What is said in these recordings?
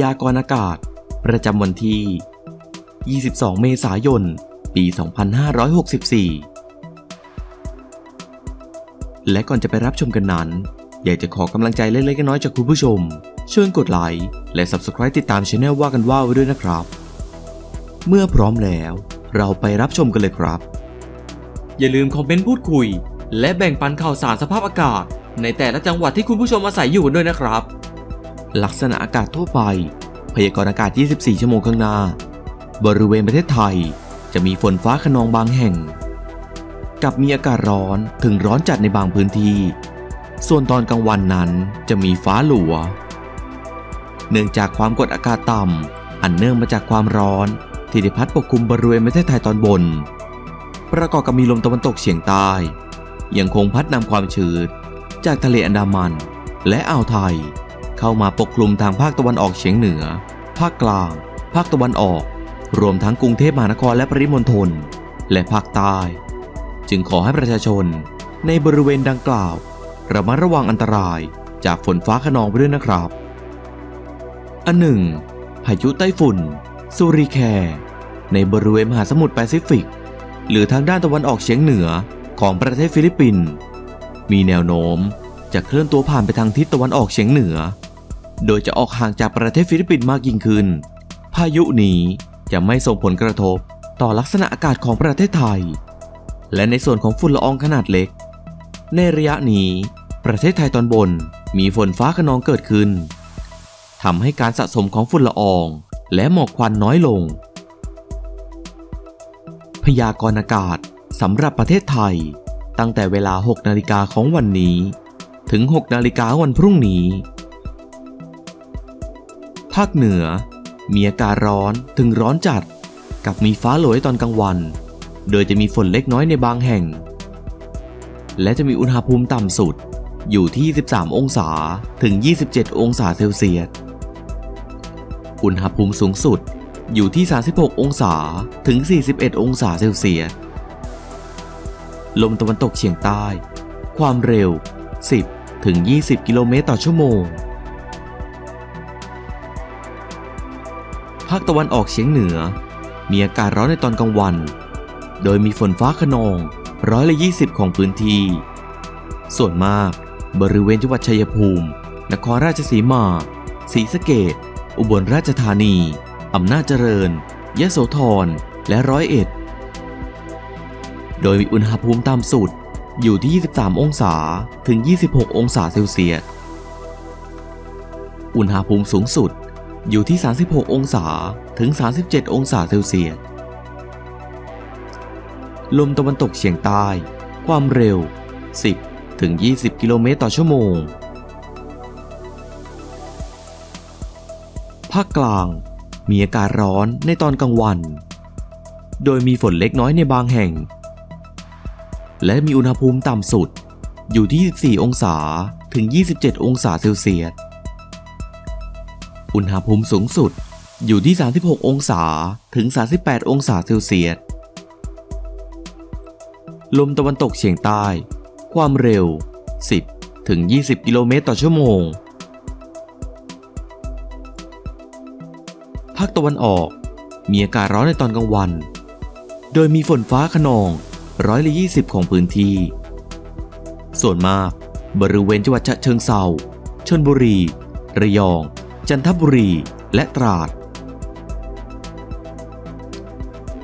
ยากรณ์อากาศ ประจำวันที่ 22 เมษายน ปี 2564 และก่อนจะไปรับชมกันนั้น อยากจะขอกำลังใจเล็กๆน้อยๆจากคุณผู้ชม เช่วยกดไลค์และ Subscribe ติดตามช anel ว่ากันว่าไว้ด้วยนะครับ เมื่อพร้อมแล้ว เราไปรับชมกันเลยครับ อย่าลืมคอมเมนต์พูดคุย และแบ่งปันข่าวสารสภาพอากาศ ในแต่ละจังหวัดที่คุณผู้ชมอาศัยอยู่ด้วยนะครับ ลักษณะอากาศทั่วไป พยากรณ์อากาศ 24 ชั่วโมงข้างหน้า บริเวณประเทศไทยจะมีฝนฟ้าขนองบางแห่ง กับมีอากาศร้อนถึงร้อนจัดในบางพื้นที่ ส่วนตอนกลางวันนั้นจะมีฟ้าหลัว เนื่องจากความกดอากาศต่ำอันเนื่องมาจากความร้อนที่ได้พัดปกคลุมบริเวณประเทศไทยตอนบน ประกอบกับมีลมตะวันตกเฉียงใต้ ยังคงพัดนำความชื้นจากทะเลอันดามันและอ่าวไทย เข้ามาปกคลุมทางภาคตะวันออกเฉียงเหนือ ภาคกลาง ภาคตะวันออก รวมทั้งกรุงเทพมหานครและปริมณฑล และภาคใต้ จึงขอให้ประชาชนในบริเวณดังกล่าวระมัดระวังอันตรายจากฝนฟ้าขนองไปด้วยนะครับ อันหนึ่งพายุไต้ฝุ่นซูริแคร์ในบริเวณมหาสมุทรแปซิฟิก หรือทางด้านตะวันออกเฉียงเหนือของประเทศฟิลิปปินส์มีแนวโน้มจะเคลื่อนตัวผ่านไปทางทิศตะวันออกเฉียงเหนือ โดยจะออกห่างจากประเทศฟิลิปปินส์มากยิ่งขึ้น พายุนี้จะไม่ส่งผลกระทบต่อลักษณะอากาศของประเทศไทย และในส่วนของฝุ่นละอองขนาดเล็ก ในระยะนี้ ประเทศไทยตอนบนมีฝนฟ้าขนองเกิดขึ้นทำให้การสะสมของฝุ่นละอองและหมอกควันน้อยลง พยากรณ์อากาศสำหรับประเทศไทย ตั้งแต่เวลา 6 นาฬิกาของวันนี้ ถึง 6 นาฬิกาวันพรุ่งนี้ ภาคเหนือ มีอากาศร้อนถึงร้อนจัด กับมีฟ้าหลวตอนกลางวัน โดยจะมีฝนเล็กน้อยในบางแห่ง และจะมีอุณหภูมิต่ำสุดอยู่ที่ 13 องศาถึง 27 องศาเซลเซียส อุณหภูมิสูงสุดอยู่ที่ 36 องศาถึง 41 องศาเซลเซียส ลมตะวันตกเฉียงใต้ ความเร็ว 10 ถึง 20 กิโลเมตรต่อชั่วโมง ภาคตะวันออกเฉียงเหนือ มีอากาศร้อนในตอนกลางวัน โดยมีฝนฟ้าขนองร้อยละ20ของพื้นที่ ส่วนมากบริเวณจังหวัดชัยภูมิ นครราชสีมาศรีสะเกดอุบลราชธานี อำนาจเจริญ ยะโสธร และร้อยเอ็ด โดยมีอุณหภูมิต่ำสุดอยู่ที่ 23 องศาถึง 26 องศาเซลเซียส อุณหภูมิสูงสุด อยู่ที่ 36 องศาถึง 37 องศาเซลเซียส ลมตะวันตกเฉียงใต้ ความเร็ว 10 ถึง 20 กิโลเมตรต่อชั่วโมง ภาคกลาง มีอากาศร้อนในตอนกลางวัน โดยมีฝนเล็กน้อยในบางแห่ง และมีอุณหภูมิต่ำสุดอยู่ที่24องศาถึง 27 องศาเซลเซียส อุณหภูมิสูงสุดอยู่ที่ 36 องศาถึง 38 องศาเซลเซียส ลมตะวันตกเฉียงใต้ ความเร็ว 10 ถึง 20 กิโลเมตรต่อชั่วโมง ภาคตะวันออกมีอากาศร้อนในตอนกลางวัน โดยมีฝนฟ้าขนองร้อยละ20ของพื้นที่ ส่วนมาก บริเวณจังหวัดฉะเชิงเซาชลบุรี ระยอง จันทบุรี และตราด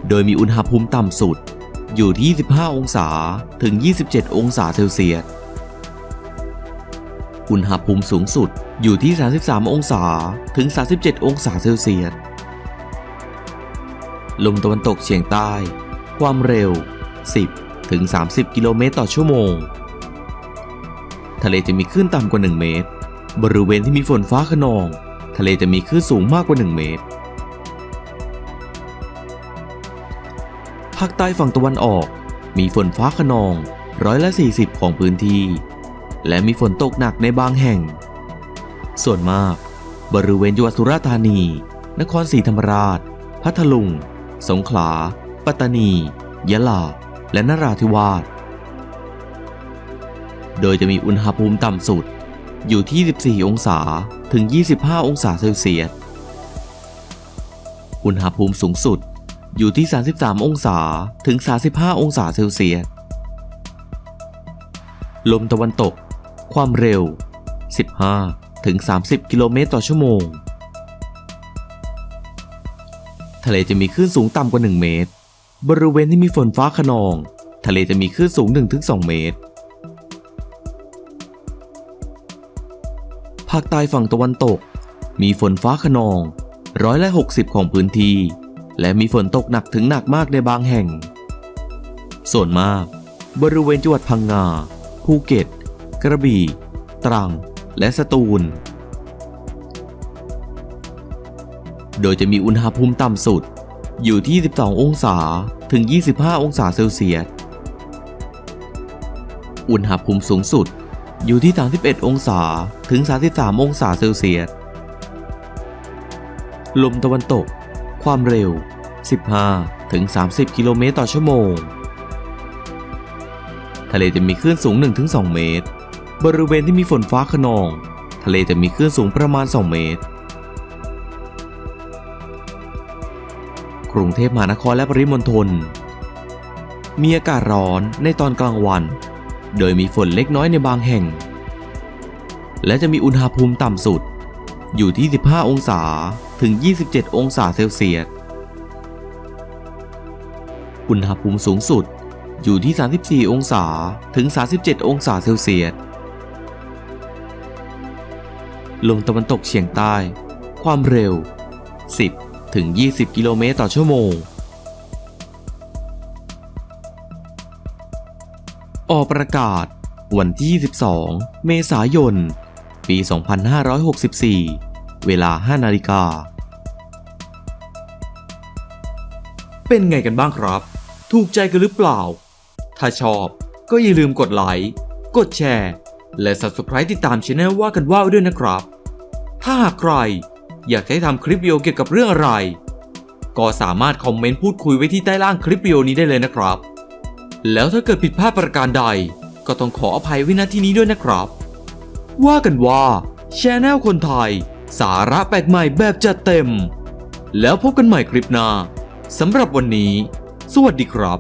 โดยมีอุณหภูมิต่ำสุดอยู่ที่ 25 องศาถึง 27 องศาเซลเซียส อุณหภูมิสูงสุดอยู่ที่ 33 องศาถึง 37 องศาเซลเซียส ลมตะวันตกเฉียงใต้ ความเร็ว 10 ถึง 30 กิโลเมตรต่อชั่วโมง ทะเลจะมีคลื่นต่ำกว่า 1 เมตร บริเวณที่มีฝนฟ้าขนอง ทะเลจะมีคลื่นสูงมากกว่า 1 เมตร ภาคใต้ฝั่งตะวันออก มีฝนฟ้าขนองร้อยละ 40 ของพื้นที่ และมีฝนตกหนักในบางแห่ง ส่วนมาก บริเวณจังหวัดสุราษฎร์ธานี นครศรีธรรมราช พัทลุง สงขลา ปัตตานี ยะลา และนราธิวาส โดยจะมีอุณหภูมิต่ำสุดอยู่ที่ 14 องศา ถึง 25 องศาเซลเซียส อุณหภูมิสูงสุดอยู่ที่ 33 องศาถึง 35 องศาเซลเซียส ลมตะวันตก ความเร็ว 15 ถึง 30 กิโลเมตรต่อชั่วโมง ทะเลจะมีคลื่นสูงต่ำกว่า 1 เมตร บริเวณที่มีฝนฟ้าขนอง ทะเลจะมีคลื่นสูง 1-2 เมตร ภาคใต้ฝั่งตะวันตก มีฝนฟ้าขนองร้อยละ60 ของพื้นที่ และมีฝนตกหนักถึงหนักมากในบางแห่ง ส่วนมาก บริเวณจังหวัดพังงา ภูเก็ต กระบี่ ตรัง และสตูล โดยจะมีอุณหภูมิต่ำสุดอยู่ที่ 12 องศาถึง 25 องศาเซลเซียส อุณหภูมิสูงสุด อยู่ที่ 31 องศาถึง 33 องศาเซลเซียส ลมตะวันตก ความเร็ว 15 ถึง 30 กิโลเมตรต่อชั่วโมง ทะเลจะมีคลื่นสูง 1-2 เมตร บริเวณที่มีฝนฟ้าขนอง ทะเลจะมีคลื่นสูงประมาณ 2 เมตร กรุงเทพมหานครและปริมณฑลมีอากาศร้อนในตอนกลางวัน โดยมีฝนเล็กน้อยในบางแห่ง และจะมีอุณหภูมิต่ำสุด อยู่ที่ 15 องศาถึง 27 องศาเซลเซียส อุณหภูมิสูงสุดอยู่ที่ 34 องศาถึง 37 องศาเซลเซียส ลมตะวันตกเฉียงใต้ ความเร็ว 10 ถึง 20 กิโลเมตรต่อชั่วโมง ออกประกาศ วันที่ 22 เมษายน ปี 2564 เวลา 5 นาฬิกา เป็นไงกันบ้างครับ ถูกใจกันหรือเปล่า ถ้าชอบก็อย่าลืมกดไลค์ กดแชร์ และ Subscribe ติดตามช anel ว่ากันว่าวด้วยนะครับ ถ้าหากใครอยากให้ทำคลิปวิดีโอเกี่ยวกับเรื่องอะไร ก็สามารถคอมเมนต์พูดคุยไว้ที่ใต้ล่างคลิปวิดีโอนี้ได้เลยนะครับ แล้วถ้าเกิดผิดพลาดประการใด ก็ต้องขออภัยไว้ณที่นี้ด้วยนะครับ ว่ากันว่าชแนลคนไทย สาระแปลกใหม่แบบจัดเต็ม แล้วพบกันใหม่คลิปหน้าสำหรับวันนี้ สวัสดีครับ